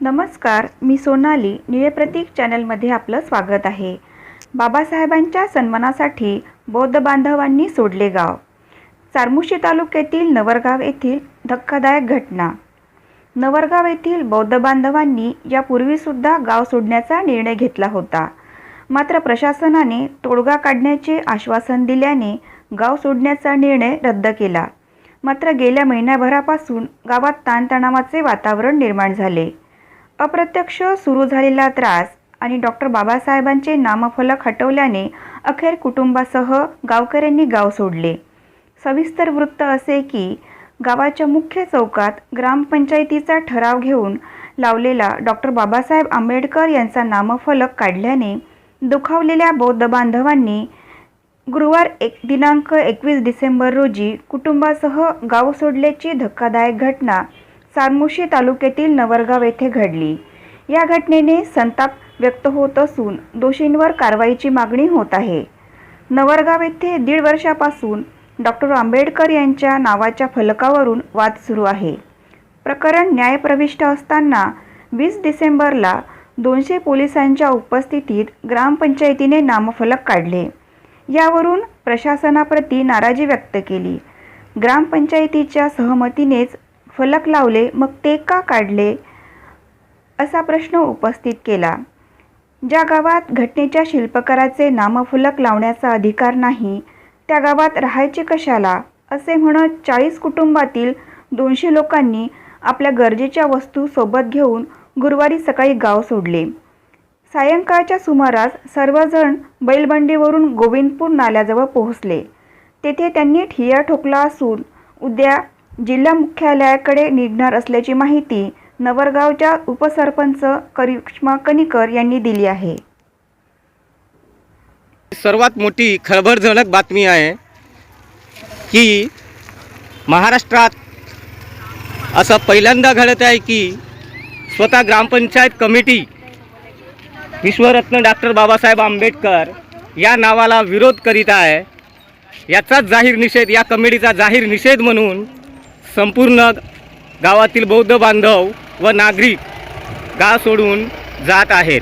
नमस्कार मी सोनाली निळे प्रतीक चॅनलमध्ये आपलं स्वागत आहे. बाबासाहेबांच्या सन्मानासाठी बौद्ध बांधवांनी सोडले गाव. चारमुशी तालुक्यातील नवरगाव येथील धक्कादायक घटना. नवरगाव येथील बौद्ध बांधवांनी यापूर्वीसुद्धा गाव सोडण्याचा निर्णय घेतला होता. मात्र प्रशासनाने तोडगा काढण्याचे आश्वासन दिल्याने गाव सोडण्याचा निर्णय रद्द केला. मात्र गेल्या महिन्याभरापासून गावात ताणतणावाचे वातावरण निर्माण झाले. अप्रत्यक्ष सुरू झालेला त्रास आणि डॉक्टर बाबासाहेबांचे नामफलक हटवल्याने अखेर कुटुंबासह गावकऱ्यांनी गाव सोडले. सविस्तर वृत्त असे की गावाच्या मुख्य चौकात ग्रामपंचायतीचा ठराव घेऊन लावलेला डॉक्टर बाबासाहेब आंबेडकर यांचा नामफलक काढल्याने दुखावलेल्या बौद्ध बांधवांनी गुरुवार एक दिनांक एकवीस डिसेंबर रोजी कुटुंबासह गाव सोडल्याची धक्कादायक घटना सारमुशी तालुक्यातील नवरगाव येथे घडली. या घटनेने संताप व्यक्त होत असून दोषींवर कारवाईची मागणी होत आहे. नवरगाव येथे दीड वर्षापासून डॉक्टर आंबेडकर यांच्या नावाच्या फलकावरून वाद सुरू आहे. प्रकरण न्यायप्रविष्ट असताना वीस डिसेंबरला दोनशे पोलिसांच्या उपस्थितीत ग्रामपंचायतीने नामफलक काढले. यावरून प्रशासनाप्रती नाराजी व्यक्त केली. ग्रामपंचायतीच्या सहमतीनेच फलक लावले मग ते का काढले? असा प्रश्न उपस्थित केला. ज्या गावात घटनेच्या शिल्पकाराचे नामफलक लावण्याचा अधिकार नाही त्या गावात राहायचे कशाला? असे म्हणत चाळीस कुटुंबातील दोनशे लोकांनी आपल्या गरजेच्या वस्तू सोबत घेऊन गुरुवारी सकाळी गाव सोडले. सायंकाळच्या सुमारास सर्वजण बैलबंडीवरून गोविंदपूर नाल्याजवळ पोहोचले. तेथे त्यांनी ठिया ठोकला असून उद्या जिल्हा मुख्यालयाकडे निघणार असल्याची माहिती नवरगावच्या उपसरपंच करिश्मा कनिकर यांनी दिली आहे. सर्वात मोठी खळबळजनक बातमी आहे की महाराष्ट्रात असं पहिल्यांदा घडत आहे की स्वतः ग्रामपंचायत कमिटी विश्वरत्न डॉक्टर बाबासाहेब आंबेडकर या नावाला विरोध करीत आहे. याचाच जाहीर निषेध या कमिटीचा जाहीर निषेध म्हणून संपूर्ण गावातील बौद्ध बांधव व नागरिक गाव सोडून जात आहेत.